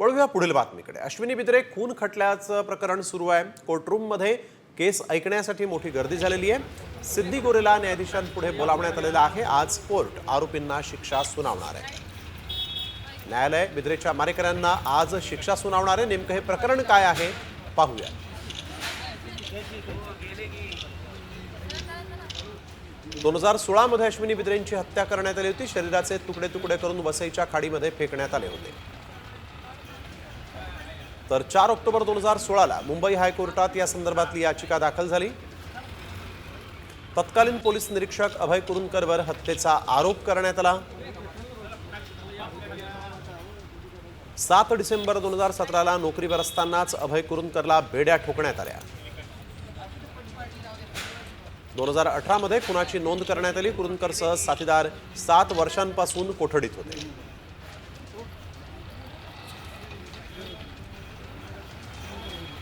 वळूया पुढील बातमीकडे. अश्विनी बिद्रे खून खटल्याचं प्रकरण सुरू आहे. कोर्टरूममध्ये केस ऐकण्यासाठी मोठी गर्दी झालेली आहे. सिद्धी गोरेला न्यायाधीशांपुढे बोलावण्यात आलेलं आहे. आज कोर्ट आरोपींना शिक्षा सुनावणार आहे. न्यायालय बिद्रेच्या मारेकऱ्यांना आज शिक्षा सुनावणार आहे. नेमकं हे प्रकरण काय आहे? पाहूया. दोन हजार सोळामध्ये अश्विनी बिद्रेंची हत्या करण्यात आली होती. शरीराचे तुकडे तुकडे करून वसईच्या खाडीमध्ये फेकण्यात आले होते. तर चार ऑक्टोबर दोन हजार सोळाला मुंबई हायकोर्टात या संदर्भातली याचिका दाखल झाली. तत्कालीन पोलीस निरीक्षक अभय कुरुंकरवर हत्येचा आरोप करण्यात आला. सात डिसेंबर दोन हजार सतराला नोकरीवर असतानाच अभय कुरुंकरला बेड्या ठोकण्यात आल्या. दोन हजार अठरामध्ये खुनाची नोंद करण्यात आली. कुरुंकरसह साथीदार सात वर्षांपासून कोठडीत होते.